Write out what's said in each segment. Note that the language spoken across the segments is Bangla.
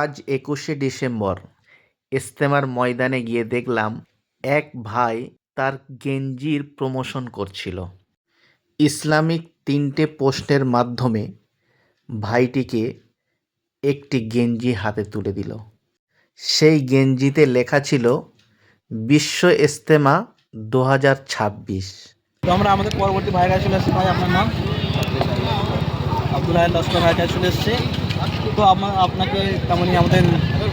আজ একুশে ডিসেম্বর। ইস্তেমার ময়দানে গিয়ে দেখলাম এক ভাই তার গেঞ্জির প্রমোশন করছিল। ইসলামিক তিনটে পোস্টের মাধ্যমে ভাইটিকে একটি গেঞ্জি হাতে তুলে দিল। সেই গেঞ্জিতে লেখা ছিল, বিশ্ব ইজতেমা দু হাজার ছাব্বিশ। তো আমরা আমাদের পরবর্তী ভাইয়ের আপনার নাম? আব্দুল লস্কর ভাইয়ের কাছে তো আমার আপনাকে তেমনই আমাদের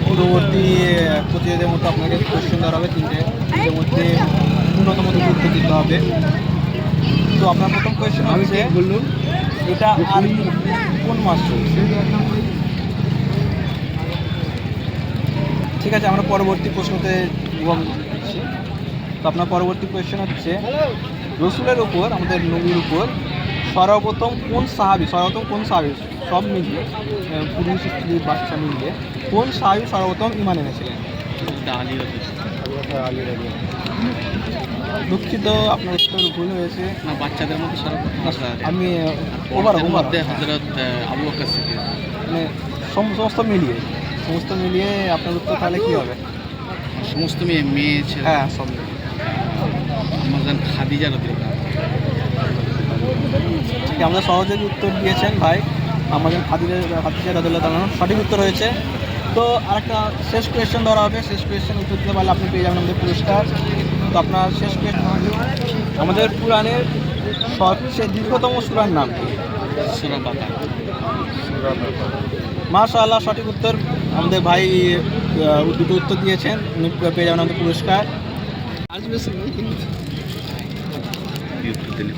পূর্ববর্তী প্রতিযোগিতার মতো আপনাকে কোশ্চেন দেওয়া হবে তিনটে। এর মধ্যে ন্যূনতম উত্তর দিতে হবে। তো আপনার প্রথম কোয়েশ্চেন হচ্ছে বলুন এটা আর কোন মাস চলছে? ঠিক আছে আমরা পরবর্তী প্রশ্নতে করছি তো আপনার পরবর্তী কোয়েশ্চেন হচ্ছে রসুলের উপর আমাদের নবীর উপর সর্বপ্রথম কোন সাহাবি সর্বপ্রথম কোন সাহাবি? সব মিলিয়ে পুরুষ স্ত্রী বাচ্চা মিলিয়ে কোন সাহাবি সর্বপ্রথম ইমান এনেছিলেন? দুঃখিত আপনার উত্তর ভুল হয়েছে। না বাচ্চাদের মধ্যে আমি ওভার হজরত আবু মানে সম- সমস্ত মিলিয়ে সমস্ত মিলিয়ে আপনার উত্তর তাহলে কী হবে? সমস্ত মেয়ে মেয়ে ছেলে। হ্যাঁ সব। আমাদের খাদিজা রদিয়াল্লাহু ঠিক আমাদের সহযোগী উত্তর দিয়েছেন ভাই। আমাদের খাদিজা খাদিজা রাদুল্লাহ তালান সঠিক উত্তর হয়েছে। তো আরেকটা শেষ কোয়েশ্চেন ধরা হবে। শেষ কোয়েশ্চেন উত্তর দিতে পারলে আপনি পেয়ে যাবেন আমাদের পুরস্কার। তো আপনার শেষ কোয়েশ্চেন আমাদের পুরাণের সবচেয়ে দীর্ঘতম সুরার নাম কি? মাশা আল্লাহ সঠিক উত্তর আমাদের ভাই দুটো উত্তর দিয়েছেন। উনি পেয়ে যাবেন আমাদের পুরস্কার।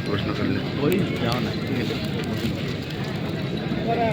প্রশ্ন করলে। ওই যাও না